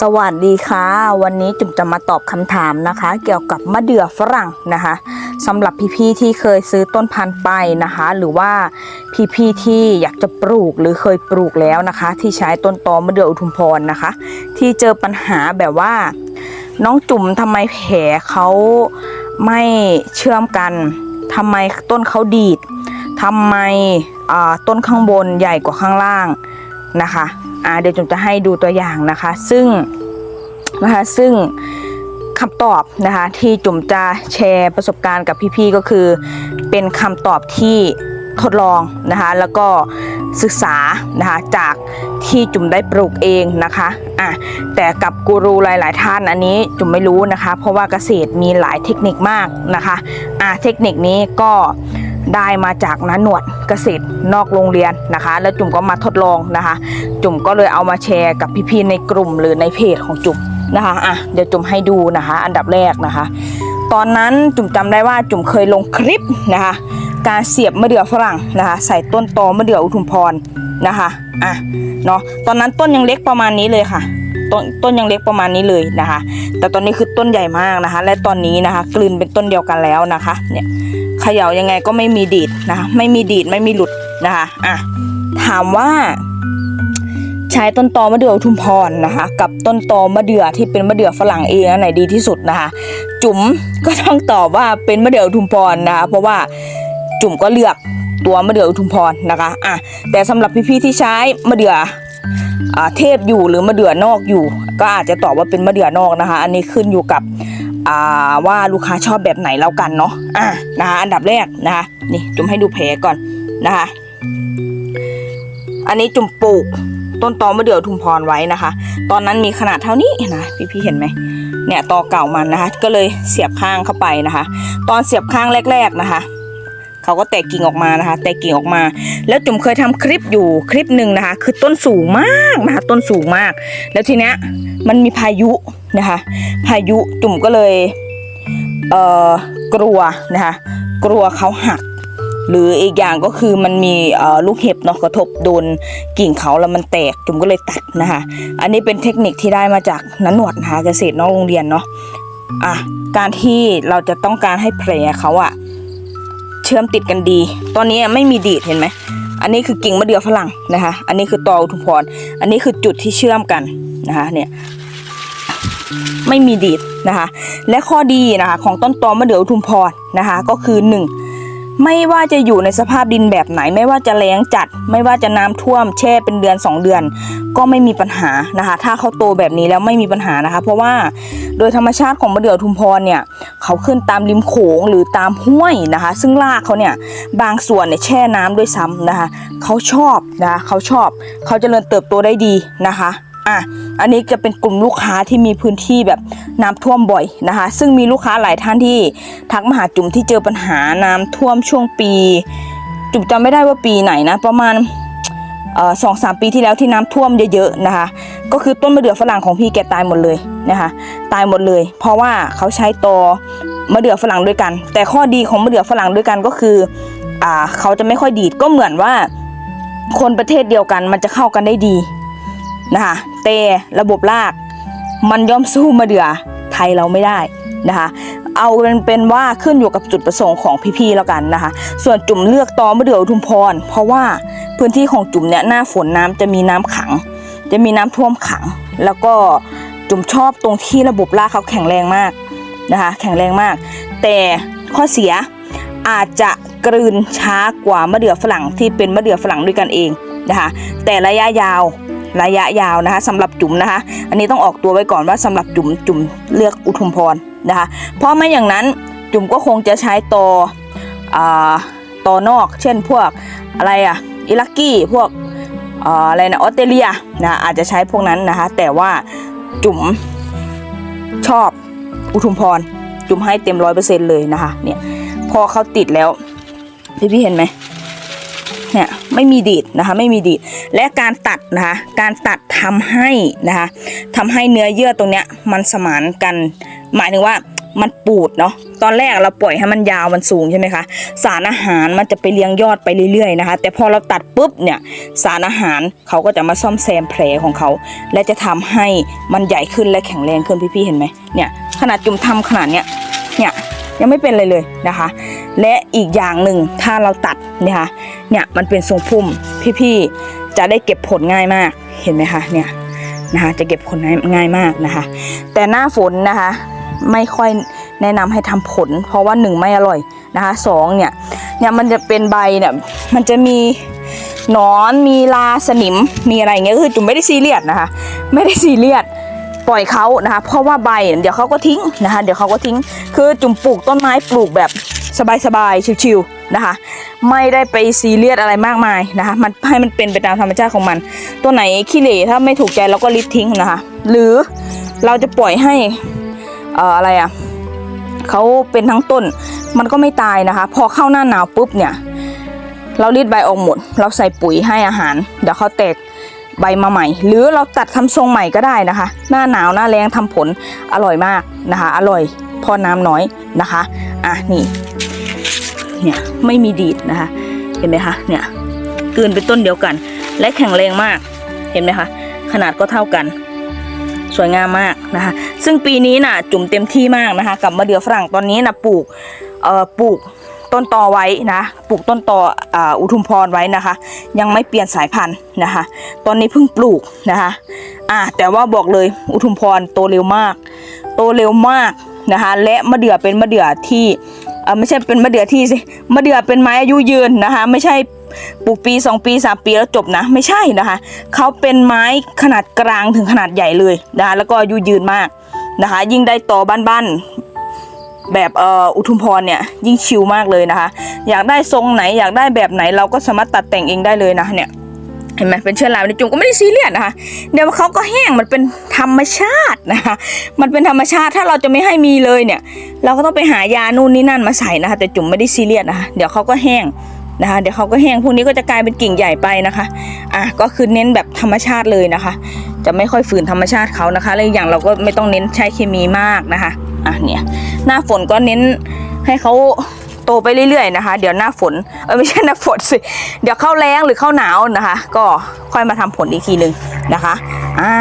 สวัสดีค่ะ วันนี้จุ๋มจะมาตอบคำถามนะคะ เกี่ยวกับมะเดื่อฝรั่งนะคะสำหรับพี่ๆที่เคยซื้อต้นพันธุ์ไปนะคะ หรือว่าพี่ๆที่อยากจะปลูกหรือเคยปลูกแล้วนะคะ ที่ใช้ต้นตอมะเดื่ออุทุมพรนะคะ ที่เจอปัญหาแบบว่า น้องจุ๋มทำไมแผลเขาไม่เชื่อมกันทำไมต้นเขาดีดทำไมต้นข้างบนใหญ่กว่าข้างล่างนะคะ อ่าเดี๋ยวจุ๋มจะให้ดูตัวอย่างนะคะ ซึ่งนะคะซึ่งคำตอบนะคะที่จุ๋มจะแชร์ประสบการณ์กับพี่ๆก็คือ เป็นคำตอบที่ทดลองนะคะแล้วก็ศึกษานะคะจากที่จุ๋มได้ปลูกเองนะคะอะแต่กับกูรูหลาย ๆ ท่านอันนี้จุ๋มไม่รู้นะคะ เพราะว่าเกษตรมีหลายเทคนิคมากนะคะอะเทคนิคนี้ก็ ได้มาจากนันหนวดเกษตรนอกโรงเรียนนะคะ แล้วจุ๋มก็มาทดลองนะคะ จุ๋มก็เลยเอามาแชร์กับพี่ๆในกลุ่มหรือในเพจของจุ๋มนะคะอะเดี๋ยวจุ๋มให้ดูนะคะ อันดับแรกนะคะ ตอนนั้นจุ๋มจำได้ว่าจุ๋มเคยลงคลิปนะคะ การเสียบมะเดื่อฝรั่งนะคะ ใส่ต้นตอมะเดื่ออุทุมพรนะคะอะเนาะตอนนั้นต้นยังเล็กประมาณนี้เลยค่ะต้นต้นยังเล็กประมาณนี้เลยนะคะ แต่ตอนนี้คือต้นใหญ่มากนะคะ และตอนนี้นะคะ กลืนเป็นต้นเดียวกันแล้วนะคะ เนี่ย เขย่ายังไงก็ไม่มีดีดนะไม่มีดีดไม่มีหลุดนะคะอะถามว่า ใช้ต้นตอมะเดื่ออุทุมพรนะคะ กับต้นตอมะเดื่อที่เป็นมะเดื่อฝรั่งเองอันไหนดีที่สุดนะคะ จุ๋มก็ต้องตอบว่าเป็นมะเดื่ออุทุมพรนะคะเพราะว่าจุ๋มก็เลือกตัวมะเดื่ออุทุมพรนะคะอะแต่สำหรับพี่ๆที่ใช้มะเดื่ออ่าเทพอยู่หรือมะเดื่อนอกอยู่ ก็อาจจะตอบว่าเป็นมะเดื่อนอกนะคะ อันนี้ขึ้นอยู่กับ ว่าลูกค้าชอบแบบไหนแล้วกันเนาะอะนะคะอันดับแรกนะคะนี่จุ๋มให้ดูแผลก่อนนะคะอันนี้จุ่มปลูกต้นตอมะเดื่อทุมพรไว้นะคะ ตอนนั้นมีขนาดเท่านี้นะพี่ๆเห็นไหมเนี่ยตอเก่ามันนะคะ ก็เลยเสียบข้างเข้าไปนะคะ ตอนเสียบข้างแรก ๆนะคะเขาก็แตกกิ่งออกมานะคะ แตกกิ่งออกมา แล้วจุ๋มเคยทำคลิปอยู่คลิปหนึ่งนะคะ คือต้นสูงมากนะคะ ต้นสูงมาก แล้วทีเนี้ย มันมีพายุนะคะ พายุจุ๋มก็เลยเอ่อกลัวนะคะ กลัวเขาหัก หรืออีกอย่างก็คือมันมีลูกเห็บเนาะกระทบโดนกิ่งเขาแล้วมันแตกจุ๋มก็เลยตัดนะคะ อันนี้เป็นเทคนิคที่ได้มาจากนันหนวดนะคะเกษตรนอกโรงเรียนเนาะอะการที่เราจะต้องการให้แผลเขาอะเชื่อมติดกันดี ตอนนี้ไม่มีดีดเห็นไหม อันนี้คือกิ่งมะเดื่อฝรั่งนะคะ อันนี้คือตออุทุมพร อันนี้คือจุดที่เชื่อมกันนะคะเนี่ยไม่มีดีดนะคะ และข้อดีนะคะของต้นตอมะเดื่ออุทุมพรนะคะ ก็คือหนึ่ง ไม่ว่าจะอยู่ในสภาพดินแบบไหน ไม่ว่าจะแล้งจัด ไม่ว่าจะน้ำท่วมแช่เป็นเดือน 2 เดือน ก็ไม่มีปัญหานะคะ ถ้าเขาโตแบบนี้แล้วไม่มีปัญหานะคะ เพราะว่าโดยธรรมชาติของมะเดื่อทุมพรเนี่ยเขาขึ้นตามริมโขงหรือตามห้วยนะคะ ซึ่งรากเขาเนี่ยบางส่วนเนี่ยแช่น้ำด้วยซ้ำนะคะ เขาชอบนะคะเขาชอบ เขาจเจริญเติบโตได้ดีนะคะอะ อันนี้จะเป็นกลุ่มลูกค้าที่มีพื้นที่แบบน้ำท่วมบ่อยนะคะ ซึ่งมีลูกค้าหลายท่านที่ทักมาหาจุ๋มที่เจอปัญหาน้ำท่วมช่วงปี จุ๋มจำไม่ได้ว่าปีไหนนะ ประมาณสองสามปีที่แล้วที่น้ำท่วมเยอะๆนะคะ ก็คือต้นมะเดื่อฝรั่งของพี่แกตายหมดเลยนะคะ ตายหมดเลย เพราะว่าเขาใช้ตอมะเดื่อฝรั่งด้วยกัน แต่ข้อดีของมะเดื่อฝรั่งด้วยกันก็คืออเขาจะไม่ค่อยดีดก็เหมือนว่าคนประเทศเดียวกันมันจะเข้ากันได้ดี นะคะแต่ระบบรากมันย่อมสู้มะเดื่อไทยเราไม่ได้นะคะเอาเป็นเป็นว่าขึ้นอยู่กับจุดประสงค์ของพี่ๆแล้วกันนะคะ ส่วนจุ่มเลือกตอมะเดื่ออุทุมพร เพราะว่าพื้นที่ของจุ่มเนี่ยหน้าฝนน้ำจะมีน้ำขัง จะมีน้ำท่วมขัง แล้วก็จุ่มชอบตรงที่ระบบรากเขาแข็งแรงมากนะคะ แข็งแรงมาก แต่ข้อเสียอาจจะกลืนช้ากว่ามะเดื่อฝรั่งที่เป็นมะเดื่อฝรั่งด้วยกันเองนะคะ แต่ระยะยาว ระยะยาวนะคะสำหรับจุ๋มนะคะ อันนี้ต้องออกตัวไว้ก่อนว่าสำหรับจุ๋มจุ๋มเลือกอุทุมพรนะคะ เพราะไม่อย่างนั้นจุ๋มก็คงจะใช้ตออ่าตอนอก เช่นพวกอะไรอะอิลักกี้พวกอะไรนะออสเตรเลียนะอาจจะใช้พวกนั้นนะคะ แต่ว่าจุ๋มชอบอุทุมพร จุ๋มให้เต็มร้อยเปอร์เซ็นต์เลยนะคะเนี่ยพอเขาติดแล้วพี่พี่เห็นไหม เนี่ยไม่มีดีดนะคะไม่มีดีดและการตัดนะคะการตัดทำให้นะคะทำให้เนื้อเยื่อตรงเนี้ยมันสมานกัน หมายถึงว่ามันปูดเนาะตอนแรกเราปล่อยให้มันยาวมันสูงใช่ไหมคะสารอาหารมันจะไปเลี้ยงยอดไปเรื่อยๆนะคะ แต่พอเราตัดปุ๊บเนี่ยสารอาหารเขาก็จะมาซ่อมแซมแผลของเขา และจะทำให้มันใหญ่ขึ้นและแข็งแรงขึ้นพี่ๆเห็นไหมเนี่ยขนาดจุ่มทำขนาดเนี้ย ยังไม่เป็นเลยเลยนะคะ และอีกอย่างหนึ่งถ้าเราตัดนี่ยค่ะเนี่ยมันเป็นทรงพุ่มพี่ๆจะได้เก็บผลง่ายมากเห็นไหมคะเนี่ยนะคะจะเก็บผลง่ายง่ายมากนะคะ แต่หน้าฝนนะคะไม่ค่อยแนะนำให้ทำผล เพราะว่าหนึ่งไม่อร่อยนะคะสองเนี่ยเนี่ยมันจะเป็นใบเนี่ยมันจะมีหนอนมีลาสนิมมีอะไรอย่างเงี้ยคือจุ๋มไม่ได้ซีเรียสนะคะ ไม่ได้ซีเรียส ปล่อยเขานะคะ เพราะว่าใบเดี๋ยวเขาก็ทิ้งนะคะ เดี๋ยวเขาก็ทิ้ง คือจุ๋มปลูกต้นไม้ปลูกแบบสบายๆชิวๆนะคะ ไม่ได้ไปซีเรียสอะไรมากมายนะคะ มันให้มันเป็นไปตามธรรมชาติของมัน ตัวไหนขี้เหร่ถ้าไม่ถูกใจเราก็ริบทิ้งนะคะ หรือเราจะปล่อยให้อ่ออะไรอะเขาเป็นทั้งต้น มันก็ไม่ตายนะคะ พอเข้าหน้าหนาวปุ๊บเนี่ย เรารีดใบออกหมด เราใส่ปุ๋ยให้อาหาร เดี๋ยวเขาแตก ใบมาใหม่ หรือเราตัดทำทรงใหม่ก็ได้นะคะ หน้าหนาวหน้าแรงทำผลอร่อยมากนะคะ อร่อยพอน้ำน้อยนะคะอะนี่เนี่ยไม่มีดีดนะคะ เห็นไหมคะเนี่ยกืนเป็นต้นเดียวกัน และแข็งแรงมากเห็นไหมคะขนาดก็เท่ากันสวยงามมากนะคะ ซึ่งปีนี้น่ะจุ่มเต็มที่มากนะคะ กับมะเดื่อฝรั่งตอนนี้น่ะปลูกเอ่อปลูก ต้นตอไว้นะ ปลูกต้นตออ,อุทุมพรไว้นะคะ ยังไม่เปลี่ยนสายพันธุ์นะคะ ตอนนี้เพิ่งปลูกนะคะอ่าแต่ว่าบอกเลยอุทุมพรโตเร็วมาก โตเร็วมากนะคะ และมะเดื่อเป็นมะเดื่อที่ไม่ใช่เป็นมะเดื่อที่สิมะเดื่อเป็นไม้อายุยืนนะคะ ไม่ใช่ปลูกปีสองปีสามปีแล้วจบนะ ไม่ใช่นะคะเขาเป็นไม้ขนาดกลางถึงขนาดใหญ่เลยนะคะแล้วก็อายุยืนมากนะคะ ยิ่งได้ต่อบ้านๆ แบบเอ่ออุทุมพรเนี่ยยิ่งชิลมากเลยนะคะ อยากได้ทรงไหนอยากได้แบบไหนเราก็สามารถตัดแต่งเองได้เลยนะเนี่ยเห็นไหมเป็นเชื้อราในจุ่มก็ไม่ได้ซีเรียสนะคะ เดี๋ยวเขาก็แห้งมันเป็นธรรมชาตินะคะมันเป็นธรรมชาติถ้าเราจะไม่ให้มีเลยเนี่ย เราก็ต้องไปหายานู่นนี่นั่นมาใส่นะคะ แต่จุ่มไม่ได้ซีเรียสนะคะเดี๋ยวเขาก็แห้งนะคะ เดี๋ยวเขาก็แห้งพวกนี้ก็จะกลายเป็นกิ่งใหญ่ไปนะคะอะก็คือเน้นแบบธรรมชาติเลยนะคะ จะไม่ค่อยฝืนธรรมชาติเขานะคะและอีกอย่างเราก็ไม่ต้องเน้นใช้เคมีมากนะคะ อะเนี่ยหน้าฝนก็เน้นให้เขาโตไปเรื่อยๆนะคะ เดี๋ยวหน้าฝนเออไม่ใช่หน้าฝนสิเดี๋ยวเข้าแรงหรือเข้าหนาวนะคะ ก็ค่อยมาทำผลอีกทีหนึ่งนะคะ อ่า